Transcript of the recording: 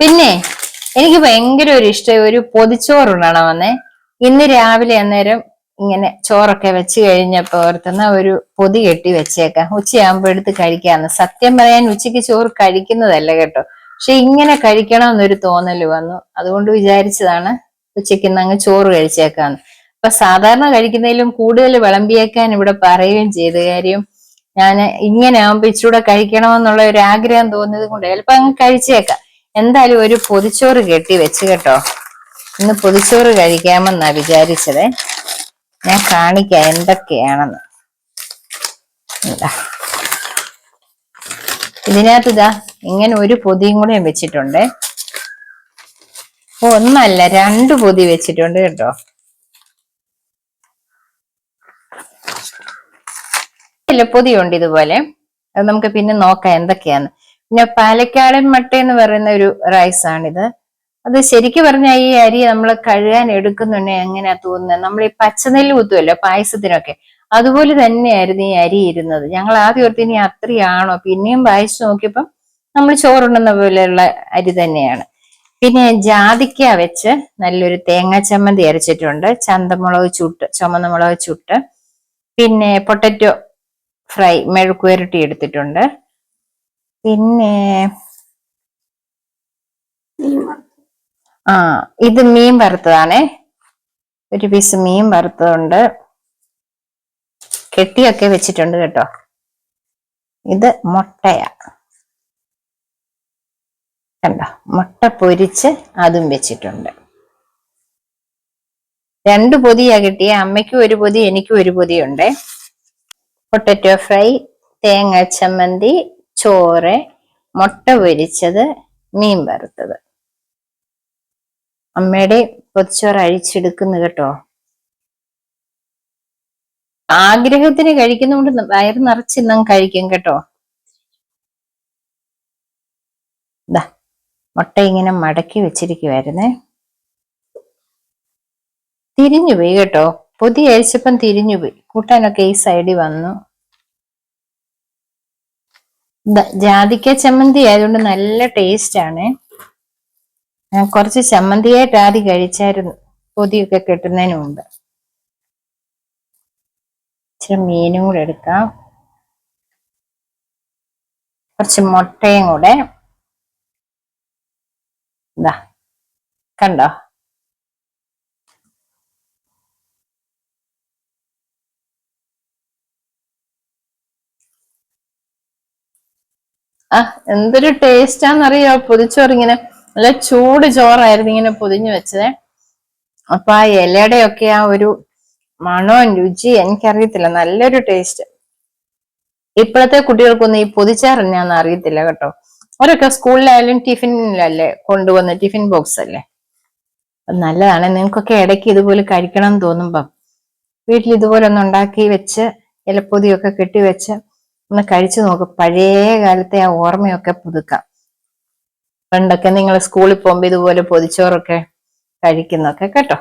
പിന്നെ എനിക്ക് ഭയങ്കര ഒരു ഇഷ്ടം ഒരു പൊതിച്ചോറുണ്ടണം വന്നേ. ഇന്ന് രാവിലെ അന്നേരം ഇങ്ങനെ ചോറൊക്കെ വെച്ച് കഴിഞ്ഞപ്പോ ഓർത്തുന്ന ഒരു പൊതി കെട്ടി വെച്ചേക്കാം. ഉച്ചയാകുമ്പോ എടുത്ത് കഴിക്കാന്ന്. സത്യം പറയാൻ ഉച്ചയ്ക്ക് ചോറ് കഴിക്കുന്നതല്ല കേട്ടോ. പക്ഷെ ഇങ്ങനെ കഴിക്കണം എന്നൊരു തോന്നൽ വന്നു. അതുകൊണ്ട് വിചാരിച്ചതാണ് ഉച്ചയ്ക്ക് അങ്ങ് ചോറ് കഴിച്ചേക്കാന്ന്. അപ്പൊ സാധാരണ കഴിക്കുന്നതിലും കൂടുതൽ വിളമ്പിയേക്കാൻ ഇവിടെ പറയുകയും ചെയ്ത കാര്യം ഞാൻ ഇങ്ങനെ ആകുമ്പോ ഇച്ചിരൂടെ കഴിക്കണമെന്നുള്ള ഒരു ആഗ്രഹം തോന്നിയത് കൊണ്ട് ചിലപ്പോ അങ്ങ് കഴിച്ചേക്കാം. എന്തായാലും ഒരു പൊതിച്ചോറ് കെട്ടി വെച്ച് കേട്ടോ. ഇന്ന് പൊതിച്ചോറ് കഴിക്കാമെന്നാ വിചാരിച്ചത്. ഞാൻ കാണിക്കാം എന്തൊക്കെയാണെന്ന്. ഇതാ. ഇതിനകത്ത് ഇതാ ഇങ്ങനെ ഒരു പൊതിയും കൂടെ ഞാൻ വെച്ചിട്ടുണ്ട്. ഒന്നല്ല രണ്ട് പൊതി വെച്ചിട്ടുണ്ട് കേട്ടോ. പൊതിയുണ്ട് ഇതുപോലെ. അത് നമുക്ക് പിന്നെ നോക്കാം എന്തൊക്കെയാന്ന്. പിന്നെ പാലക്കാടൻ മട്ട എന്ന് പറയുന്ന ഒരു റൈസ് ആണിത്. അത് ശരിക്കും പറഞ്ഞാൽ ഈ അരി നമ്മൾ കഴുകാൻ എടുക്കുന്നുണ്ടെങ്കിൽ എങ്ങനെയാ തോന്നുന്നത് നമ്മൾ ഈ പച്ചനെല്ല് കുത്തുമല്ലോ പായസത്തിനൊക്കെ. അതുപോലെ തന്നെയായിരുന്നു ഈ അരി ഇരുന്നത്. ഞങ്ങൾ ആദ്യം ഓർത്ത് ഇനി അത്രയാണോ? പിന്നെയും വായിച്ചു നോക്കിയപ്പം നമ്മൾ ചോറുണ്ടെന്ന പോലെയുള്ള അരി തന്നെയാണ്. പിന്നെ ജാതിക്ക വെച്ച് നല്ലൊരു തേങ്ങാ ചമ്മന്തി അരച്ചിട്ടുണ്ട്. ചന്തമുളക് ചുട്ട് ചുമന്ന മുളക് ചുട്ട്. പിന്നെ പൊട്ടറ്റോ ഫ്രൈ മെഴുക്കുവരട്ടി എടുത്തിട്ടുണ്ട്. പിന്നെ ആ ഇത് മീൻ വറുത്തതാണേ. ഒരു പീസ് മീൻ വറുത്തതുണ്ട്. കെട്ടിയൊക്കെ വെച്ചിട്ടുണ്ട് കേട്ടോ. ഇത് മുട്ടയാ. കണ്ടോ? മുട്ട പൊരിച്ച് അതും വെച്ചിട്ടുണ്ട്. രണ്ട് പൊതിയാ കിട്ടിയ. അമ്മയ്ക്കും ഒരു പൊതി എനിക്കും ഒരു പൊതിയുണ്ട്. പൊട്ടറ്റോ ഫ്രൈ തേങ്ങ ചമ്മന്തി ചോറ് മുട്ട പൊരിച്ചത് മീൻ വറുത്തത്. അമ്മയുടെ പൊതിച്ചോറ് അഴിച്ചെടുക്കുന്നു കേട്ടോ. ആഗ്രഹത്തിന് കഴിക്കുന്നതുകൊണ്ട് വയറ് നിറച്ചിന്നും കഴിക്കും കേട്ടോ. മുട്ട ഇങ്ങനെ മടക്കി വെച്ചിരിക്കുവായിരുന്നേ. തിരിഞ്ഞുപോയി കേട്ടോ. പൊതി അഴിച്ചപ്പം തിരിഞ്ഞുപോയി. കൂട്ടാനൊക്കെ ഈ സൈഡിൽ വന്നു. ജാതിക്ക ചമ്മന്തി ആയതുകൊണ്ട് നല്ല ടേസ്റ്റ് ആണ്. ഞാൻ കുറച്ച് ചമ്മന്തിയായിട്ട് ആദ്യം കഴിച്ചായിരുന്നു. പൊതിയൊക്കെ കെട്ടുന്നതിന് മുമ്പ്. ഇച്ചിരി മീനും കൂടെ എടുക്കാം. കുറച്ച് മുട്ടയും കൂടെ. ഇതാ കണ്ടോ? ആ എന്തൊരു ടേസ്റ്റാന്നറിയോ പൊതിച്ചോറ് ഇങ്ങനെ നല്ല ചൂട് ചോറായിരുന്നു ഇങ്ങനെ പൊതിഞ്ഞു വെച്ചത്. അപ്പൊ ആ ഇലയുടെ ഒക്കെ ആ ഒരു മണവും രുചി എനിക്കറിയത്തില്ല. നല്ലൊരു ടേസ്റ്റ് ഇപ്പോഴത്തെ കുട്ടികൾക്കൊന്നും ഈ പൊതിച്ചാറ് ഞാൻ അറിയത്തില്ല കേട്ടോ. അവരൊക്കെ സ്കൂളിലായാലും ടിഫിനിലല്ലേ കൊണ്ടുവന്ന ടിഫിൻ ബോക്സ് അല്ലേ നല്ലതാണ്. നിങ്ങൾക്കൊക്കെ ഇടയ്ക്ക് ഇതുപോലെ കഴിക്കണം എന്ന് തോന്നുമ്പം വീട്ടിൽ ഇതുപോലെ ഒന്ന് ഉണ്ടാക്കി വെച്ച് ഇലപ്പൊതിയൊക്കെ കെട്ടി വെച്ച് ഒന്ന് കഴിച്ചു നോക്ക്. പഴയ കാലത്തെ ആ ഓർമ്മയൊക്കെ പുതുക്കാം. പണ്ടൊക്കെ നിങ്ങൾ സ്കൂളിൽ പോകുമ്പോൾ ഇതുപോലെ പൊതിച്ചോറൊക്കെ കഴിക്കുന്നൊക്കെ കേട്ടോ.